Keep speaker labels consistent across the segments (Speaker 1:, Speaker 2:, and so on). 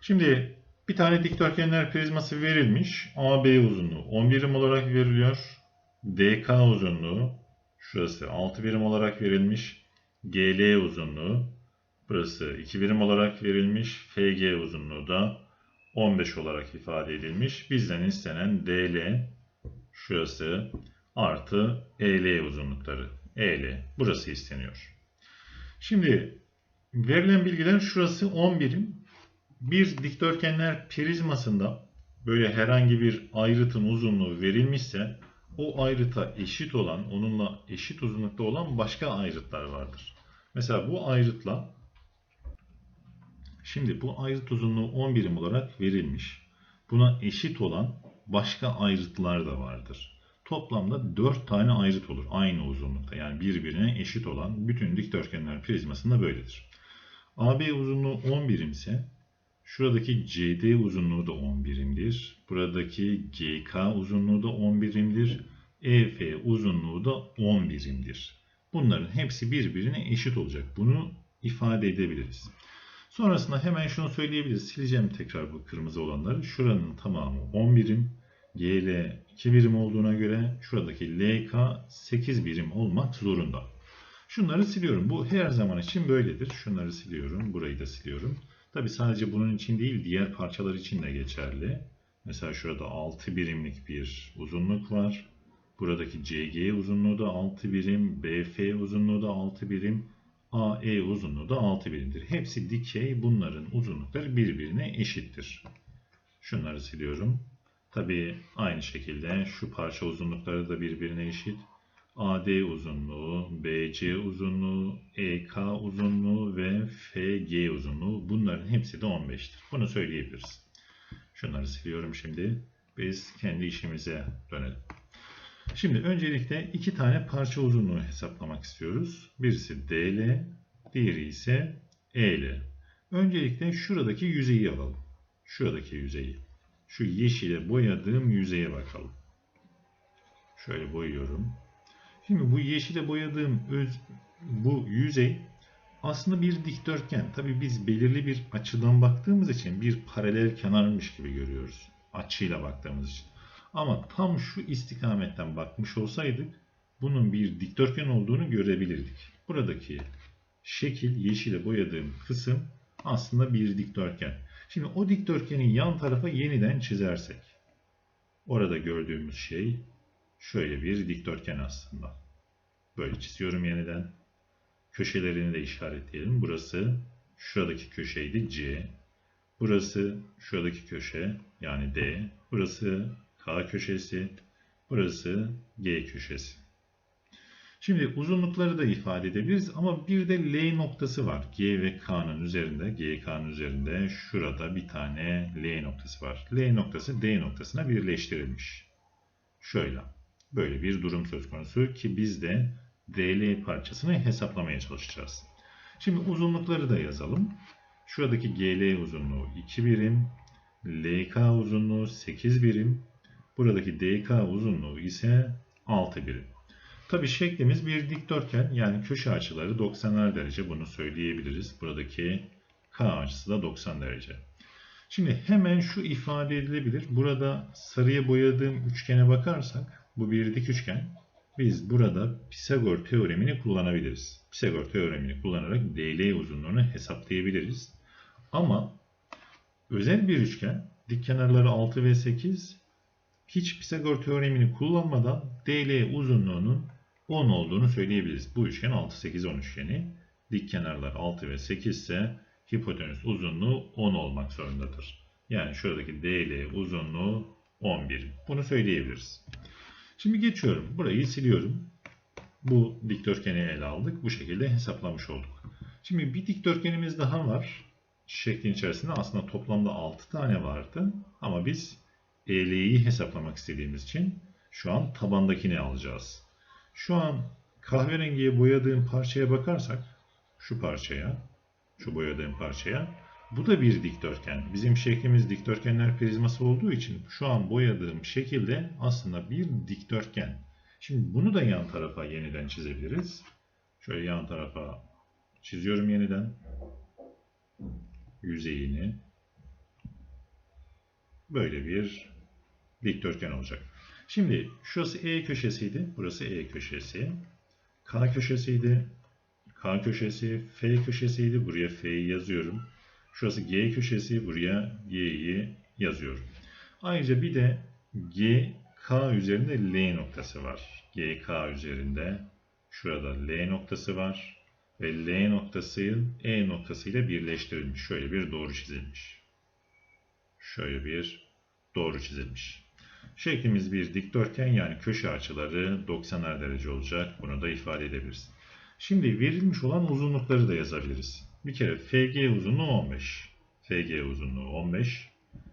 Speaker 1: Şimdi bir tane dikdörtgenler prizması verilmiş. AB uzunluğu 10 birim olarak veriliyor. DK uzunluğu şurası 6 birim olarak verilmiş. GL uzunluğu burası 2 birim olarak verilmiş. FG uzunluğu da 15 olarak ifade edilmiş. Bizden istenen DL şurası artı EL uzunlukları. EL burası isteniyor. Şimdi verilen bilgiler şurası 10 birim. Bir dikdörtgenler prizmasında böyle herhangi bir ayrıtın uzunluğu verilmişse o ayrıta eşit olan, onunla eşit uzunlukta olan başka ayrıtlar vardır. Mesela bu ayrıtla şimdi bu ayrıt uzunluğu 10 birim olarak verilmiş. Buna eşit olan başka ayrıtlar da vardır. Toplamda 4 tane ayrıt olur aynı uzunlukta. Yani birbirine eşit olan bütün dikdörtgenler prizmasında böyledir. AB uzunluğu 10 birim ise şuradaki CD uzunluğu da 10 birimdir. Buradaki GK uzunluğu da 10 birimdir. EF uzunluğu da 10 birimdir. Bunların hepsi birbirine eşit olacak. Bunu ifade edebiliriz. Sonrasında hemen şunu söyleyebiliriz. Sileceğim tekrar bu kırmızı olanları. Şuranın tamamı 10 birim. GL 2 birim olduğuna göre şuradaki LK 8 birim olmak zorunda. Şunları siliyorum. Bu her zaman için böyledir. Şunları siliyorum. Burayı da siliyorum. Tabi sadece bunun için değil diğer parçalar için de geçerli. Mesela şurada 6 birimlik bir uzunluk var. Buradaki CG uzunluğu da 6 birim, BF uzunluğu da 6 birim, AE uzunluğu da 6 birimdir. Hepsi dikey bunların uzunlukları birbirine eşittir. Şunları siliyorum. Tabi aynı şekilde şu parça uzunlukları da birbirine eşit. AD uzunluğu, BC uzunluğu, EK uzunluğu ve FG uzunluğu bunların hepsi de 15'tir. Bunu söyleyebiliriz. Şunları siliyorum şimdi. Biz kendi işimize dönelim. Şimdi öncelikle iki tane parça uzunluğu hesaplamak istiyoruz. Birisi DL, diğeri ise EL. Öncelikle şuradaki yüzeyi alalım. Şuradaki yüzeyi. Şu yeşile boyadığım yüzeye bakalım. Şöyle boyuyorum. Şimdi bu yeşile boyadığım öz, bu yüzey aslında bir dikdörtgen. Tabi biz belirli bir açıdan baktığımız için bir paralel kenarmış gibi görüyoruz. Açıyla baktığımız için. Ama tam şu istikametten bakmış olsaydık bunun bir dikdörtgen olduğunu görebilirdik. Buradaki şekil yeşile boyadığım kısım aslında bir dikdörtgen. Şimdi o dikdörtgenin yan tarafa yeniden çizersek orada gördüğümüz şey şöyle bir dikdörtgen aslında. Böyle çiziyorum yeniden. Köşelerini de işaretleyelim. Burası şuradaki köşeydi C. Burası şuradaki köşe yani D. Burası K köşesi. Burası G köşesi. Şimdi uzunlukları da ifade edebiliriz ama bir de L noktası var. G ve K'nın üzerinde, G, K'nın üzerinde şurada bir tane L noktası var. L noktası D noktasına birleştirilmiş. Şöyle. Böyle bir durum söz konusu ki biz de DL parçasını hesaplamaya çalışacağız. Şimdi uzunlukları da yazalım. Şuradaki GL uzunluğu 2 birim, LK uzunluğu 8 birim, buradaki DK uzunluğu ise 6 birim. Tabi şeklimiz bir dikdörtgen yani köşe açıları 90 derece bunu söyleyebiliriz. Buradaki K açısı da 90 derece. Şimdi hemen şu ifade edilebilir. Burada sarıya boyadığım üçgene bakarsak bu bir dik üçgen. Biz burada Pisagor teoremini kullanabiliriz. Pisagor teoremini kullanarak DL uzunluğunu hesaplayabiliriz. Ama özel bir üçgen dik kenarları 6 ve 8 hiç Pisagor teoremini kullanmadan DL uzunluğunun 10 olduğunu söyleyebiliriz. Bu üçgen 6, 8, 10 üçgeni. Dik kenarlar 6 ve 8 ise hipotenüs uzunluğu 10 olmak zorundadır. Yani şuradaki DL uzunluğu 11. Bunu söyleyebiliriz. Şimdi geçiyorum. Burayı siliyorum. Bu dikdörtgeni ele aldık. Bu şekilde hesaplamış olduk. Şimdi bir dikdörtgenimiz daha var. Şeklin içerisinde aslında toplamda 6 tane vardı. Ama biz EL'yi hesaplamak istediğimiz için şu an tabandakini alacağız. Şu an kahverengiye boyadığım parçaya bakarsak şu parçaya, şu boyadığım parçaya bu da bir dikdörtgen. Bizim şeklimiz dikdörtgenler prizması olduğu için şu an boyadığım şekilde aslında bir dikdörtgen. Şimdi bunu da yan tarafa yeniden çizebiliriz. Şöyle yan tarafa çiziyorum yeniden. Yüzeyini böyle bir dikdörtgen olacak. Şimdi şurası E köşesiydi. Burası E köşesi. K köşesiydi. K köşesi. F köşesiydi. Buraya F'yi yazıyorum. Şurası G köşesi. Buraya G'yi yazıyorum. Ayrıca bir de G, K üzerinde L noktası var. GK üzerinde şurada L noktası var. Ve L noktası E noktasıyla birleştirilmiş. Şöyle bir doğru çizilmiş. Şöyle bir doğru çizilmiş. Şeklimiz bir dikdörtgen yani köşe açıları 90'ar derece olacak. Bunu da ifade edebiliriz. Şimdi verilmiş olan uzunlukları da yazabiliriz. Bir kere FG uzunluğu 15. FG uzunluğu 15.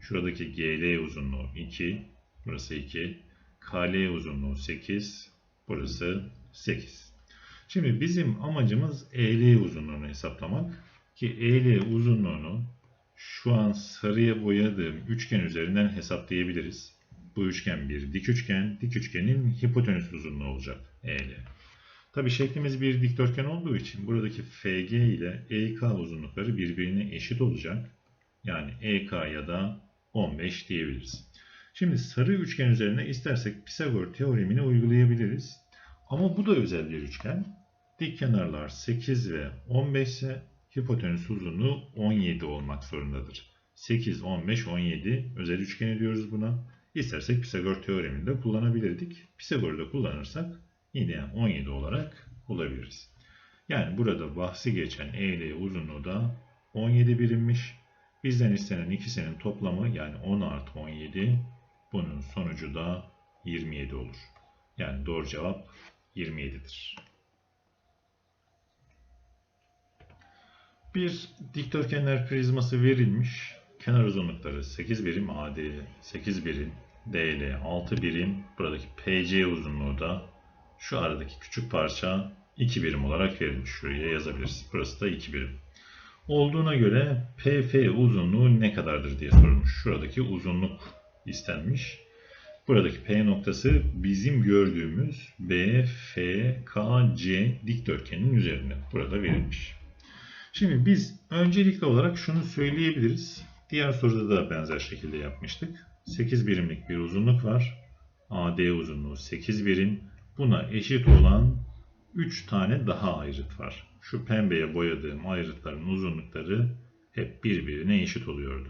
Speaker 1: Şuradaki GL uzunluğu 2. Burası 2. KL uzunluğu 8. Burası 8. Şimdi bizim amacımız EL uzunluğunu hesaplamak. Ki EL uzunluğunu şu an sarıya boyadığım üçgen üzerinden hesaplayabiliriz. Bu üçgen bir dik üçgen. Dik üçgenin hipotenüs uzunluğu olacak EL. Tabi şeklimiz bir dikdörtgen olduğu için buradaki FG ile EK uzunlukları birbirine eşit olacak. Yani EK ya da 15 diyebiliriz. Şimdi sarı üçgen üzerine istersek Pisagor teoremini uygulayabiliriz. Ama bu da özel bir üçgen. Dik kenarlar 8 ve 15 ise hipotenüs uzunluğu 17 olmak zorundadır. 8, 15, 17 özel üçgen diyoruz buna. İstersek Pisagor teoremini de kullanabilirdik. Pisagor'u da kullanırsak yine 17 olarak bulabiliriz. Yani burada bahsi geçen EL uzunluğu da 17 birimmiş. Bizden istenen ikisinin toplamı yani 10 artı 17 bunun sonucu da 27 olur. Yani doğru cevap 27'dir. Bir dikdörtgenler prizması verilmiş. Kenar uzunlukları 8 birim AD, 8 birim DL, 6 birim. Buradaki PC uzunluğu da şu aradaki küçük parça 2 birim olarak verilmiş. Şuraya yazabiliriz. Burası da 2 birim. Olduğuna göre PF uzunluğu ne kadardır diye sorulmuş. Şuradaki uzunluk istenmiş. Buradaki P noktası bizim gördüğümüz BFKC dikdörtgenin üzerinde. Burada verilmiş. Şimdi biz öncelikli olarak şunu söyleyebiliriz. Diğer soruda da benzer şekilde yapmıştık. 8 birimlik bir uzunluk var. AD uzunluğu 8 birim. Buna eşit olan 3 tane daha ayrıt var. Şu pembeye boyadığım ayrıtların uzunlukları hep birbirine eşit oluyordu.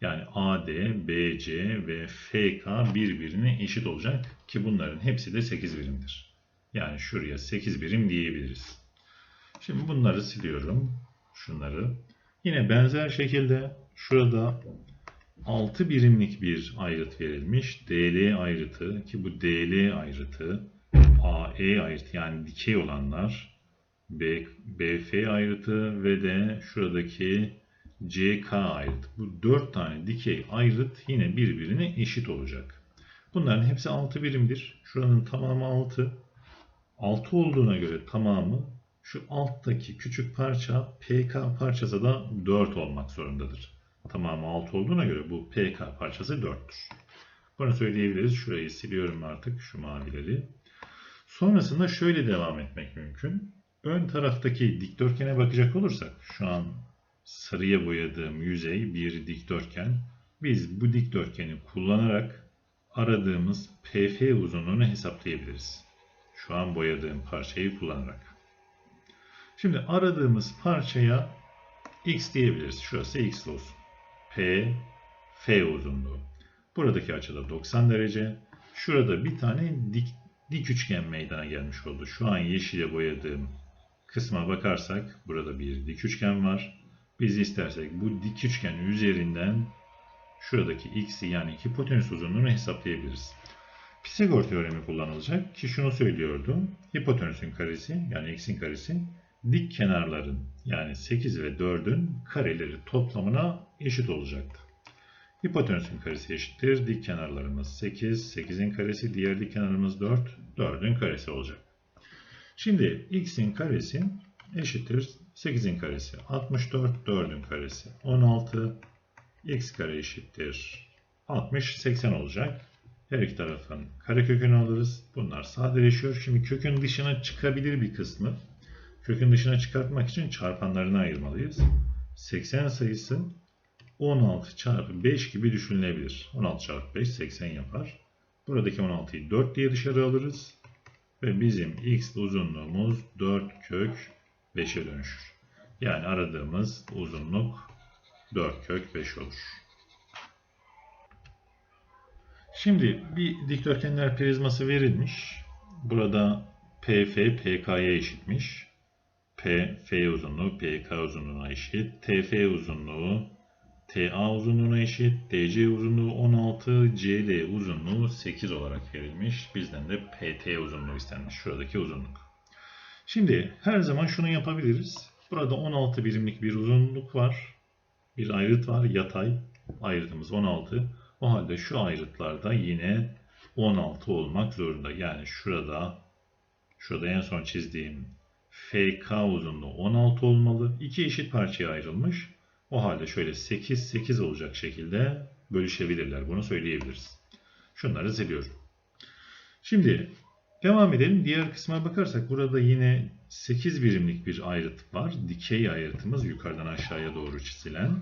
Speaker 1: Yani AD, BC ve FK birbirine eşit olacak ki bunların hepsi de 8 birimdir. Yani şuraya 8 birim diyebiliriz. Şimdi bunları siliyorum. Şunları. Yine benzer şekilde şurada 6 birimlik bir ayrıt verilmiş. DL ayrıtı ki bu DL ayrıtı AE ayrıtı yani dikey olanlar B, BF ayrıtı ve de şuradaki CK ayrıtı. Bu 4 tane dikey ayrıt yine birbirine eşit olacak. Bunların hepsi 6 birimdir. Şuranın tamamı 6. 6 olduğuna göre tamamı şu alttaki küçük parça PK parçası da 4 olmak zorundadır. Tamamı 6 olduğuna göre bu PK parçası 4'tür. Bunu söyleyebiliriz. Şurayı siliyorum artık şu mavileri. Sonrasında şöyle devam etmek mümkün. Ön taraftaki dikdörtgene bakacak olursak şu an sarıya boyadığım yüzey bir dikdörtgen. Biz bu dikdörtgeni kullanarak aradığımız PF uzunluğunu hesaplayabiliriz. Şu an boyadığım parçayı kullanarak. Şimdi aradığımız parçaya x diyebiliriz. Şurası x olsun. P, F uzunluğu. Buradaki açıda 90 derece. Şurada bir tane dik, dik üçgen meydana gelmiş oldu. Şu an yeşile boyadığım kısma bakarsak burada bir dik üçgen var. Biz istersek bu dik üçgen üzerinden şuradaki x'i yani hipotenüs uzunluğunu hesaplayabiliriz. Pisagor teoremi kullanılacak ki şunu söylüyordu. Hipotenüsün karesi yani x'in karesi dik kenarların yani 8 ve 4'ün kareleri toplamına eşit olacaktı. Hipotenüsün karesi eşittir. Dik kenarlarımız 8, 8'in karesi, diğer dik kenarımız 4, 4'ün karesi olacak. Şimdi x'in karesi eşittir 8'in karesi 64, 4'ün karesi 16, x kare eşittir 60, 80 olacak. Her iki tarafın karekökünü alırız. Bunlar sadeleşiyor. Şimdi kökün dışına çıkabilir bir kısmı. Kökün dışına çıkartmak için çarpanlarını ayırmalıyız. 80 sayısı 16 çarpı 5 gibi düşünülebilir. 16 çarpı 5 80 yapar. Buradaki 16'yı 4 diye dışarı alırız. Ve bizim x uzunluğumuz 4 kök 5'e dönüşür. Yani aradığımız uzunluk 4 kök 5 olur. Şimdi bir dikdörtgenler prizması verilmiş. Burada PF PK'ya eşitmiş. P, F uzunluğu PK uzunluğuna eşit. TF uzunluğu TA uzunluğuna eşit. DC uzunluğu 16, CD uzunluğu 8 olarak verilmiş. Bizden de PT uzunluğu istenmiş. Şuradaki uzunluk. Şimdi her zaman şunu yapabiliriz. Burada 16 birimlik bir uzunluk var. Bir ayrıt var. Yatay. Ayrıtımız 16. O halde şu ayrıtlarda yine 16 olmak zorunda. Yani şurada şurada en son çizdiğim FK uzunluğu 16 olmalı. İki eşit parçaya ayrılmış. O halde şöyle 8 8 olacak şekilde bölüşebilirler. Bunu söyleyebiliriz. Şunları siliyorum. Şimdi devam edelim. Diğer kısma bakarsak burada yine 8 birimlik bir ayrıt var. Dikey ayrıtımız yukarıdan aşağıya doğru çizilen.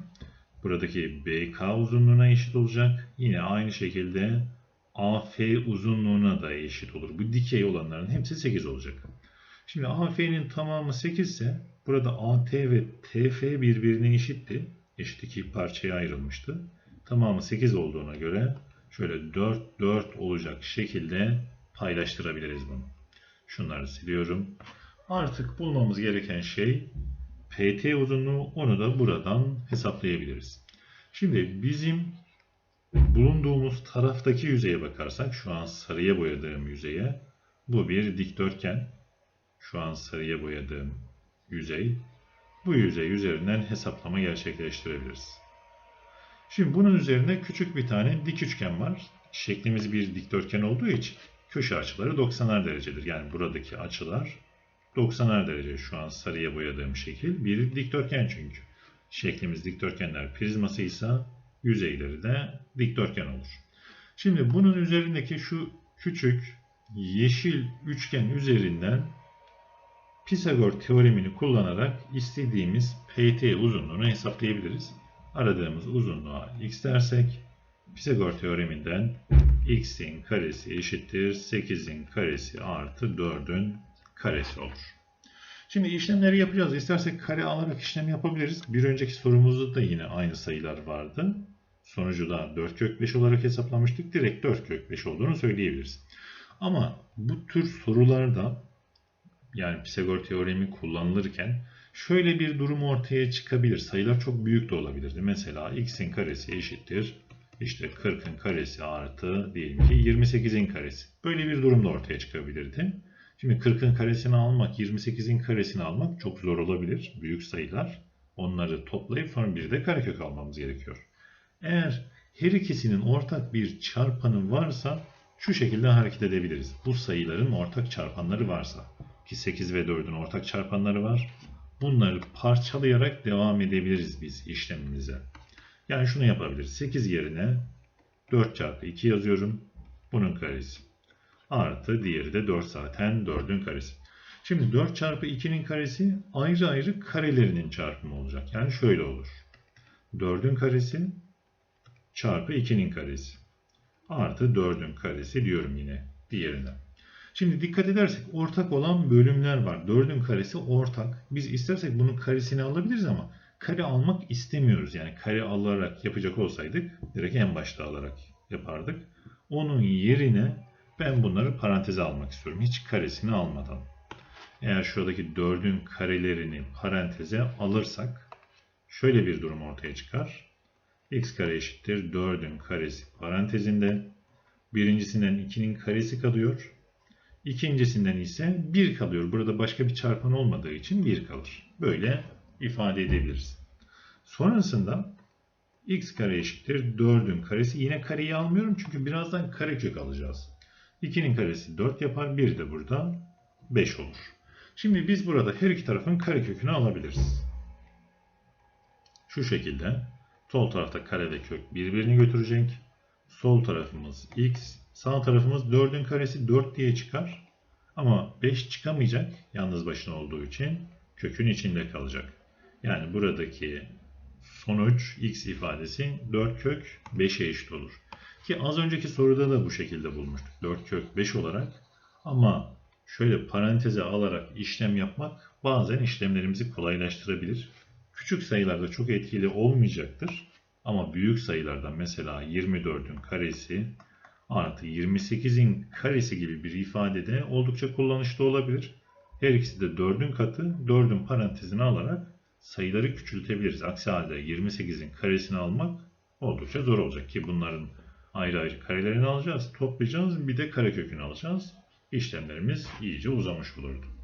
Speaker 1: Buradaki BK uzunluğuna eşit olacak. Yine aynı şekilde AF uzunluğuna da eşit olur. Bu dikey olanların hepsi 8 olacak. Şimdi AF'nin tamamı 8 ise burada AT ve TF birbirine eşitti. Eşit iki parçaya ayrılmıştı. Tamamı 8 olduğuna göre şöyle 4 4 olacak şekilde paylaştırabiliriz bunu. Şunları siliyorum. Artık bulmamız gereken şey PT uzunluğu onu da buradan hesaplayabiliriz. Şimdi bizim bulunduğumuz taraftaki yüzeye bakarsak şu an sarıya boyadığım yüzeye bu bir dikdörtgen. Şu an sarıya boyadığım yüzey. Bu yüzey üzerinden hesaplama gerçekleştirebiliriz. Şimdi bunun üzerinde küçük bir tane dik üçgen var. Şeklimiz bir dikdörtgen olduğu için köşe açıları 90'ar derecedir. Yani buradaki açılar 90'ar derece şu an sarıya boyadığım şekil bir dikdörtgen çünkü. Şeklimiz dikdörtgenler prizması ise yüzeyleri de dikdörtgen olur. Şimdi bunun üzerindeki şu küçük yeşil üçgen üzerinden Pisagor teoremini kullanarak istediğimiz PT uzunluğunu hesaplayabiliriz. Aradığımız uzunluğa x dersek Pisagor teoreminden x'in karesi eşittir 8'in karesi artı 4'ün karesi olur. Şimdi işlemleri yapacağız. İstersek kare alarak işlem yapabiliriz. Bir önceki sorumuzda da yine aynı sayılar vardı. Sonucu da 4 kök 5 olarak hesaplamıştık. Direkt 4 kök 5 olduğunu söyleyebiliriz. Ama bu tür sorularda yani Pisagor teoremi kullanılırken şöyle bir durum ortaya çıkabilir. Sayılar çok büyük de olabilirdi. Mesela x'in karesi eşittir. İşte 40'ın karesi artı diyelim ki 28'in karesi. Böyle bir durum da ortaya çıkabilirdi. Şimdi 40'ın karesini almak, 28'in karesini almak çok zor olabilir. Büyük sayılar. Onları toplayıp sonra bir de karekök almamız gerekiyor. Eğer her ikisinin ortak bir çarpanı varsa şu şekilde hareket edebiliriz. Bu sayıların ortak çarpanları varsa ki 8 ve 4'ün ortak çarpanları var. Bunları parçalayarak devam edebiliriz biz işlemimize. Yani şunu yapabiliriz. 8 yerine 4 çarpı 2 yazıyorum. Bunun karesi. Artı diğeri de 4 zaten 4'ün karesi. Şimdi 4 çarpı 2'nin karesi ayrı ayrı karelerinin çarpımı olacak. Yani şöyle olur. 4'ün karesi çarpı 2'nin karesi. Artı 4'ün karesi diyorum yine diğerine. Şimdi dikkat edersek ortak olan bölümler var. 4'ün karesi ortak. Biz istersek bunun karesini alabiliriz ama kare almak istemiyoruz. Yani kare alarak yapacak olsaydık direkt en başta alarak yapardık. Onun yerine ben bunları paranteze almak istiyorum. Hiç karesini almadan. Eğer şuradaki 4'ün karelerini paranteze alırsak şöyle bir durum ortaya çıkar. x kare eşittir 4'ün karesi parantezinde. Birincisinden 2'nin karesi kalıyor. İkincisinden ise 1 kalıyor. Burada başka bir çarpan olmadığı için 1 kalır. Böyle ifade edebiliriz. Sonrasında x kare eşittir 4'ün karesi. Yine kareyi almıyorum çünkü birazdan karekök alacağız. 2'nin karesi 4 yapar. 1 de burada 5 olur. Şimdi biz burada her iki tarafın karekökünü alabiliriz. Şu şekilde sol tarafta kare ve kök birbirini götürecek. Sol tarafımız x, sağ tarafımız 4'ün karesi 4 diye çıkar. Ama 5 çıkamayacak yalnız başına olduğu için kökün içinde kalacak. Yani buradaki sonuç x ifadesi 4 kök 5'e eşit olur. Ki az önceki soruda da bu şekilde bulmuştuk. 4 kök 5 olarak. Ama şöyle paranteze alarak işlem yapmak bazen işlemlerimizi kolaylaştırabilir. Küçük sayılarda çok etkili olmayacaktır. Ama büyük sayılarda mesela 24'ün karesi artı 28'in karesi gibi bir ifadede oldukça kullanışlı olabilir. Her ikisi de 4'ün katı 4'ün parantezini alarak sayıları küçültebiliriz. Aksi halde 28'in karesini almak oldukça zor olacak ki bunların ayrı ayrı karelerini alacağız, toplayacağız, bir de karekökünü alacağız. İşlemlerimiz iyice uzamış olurdu.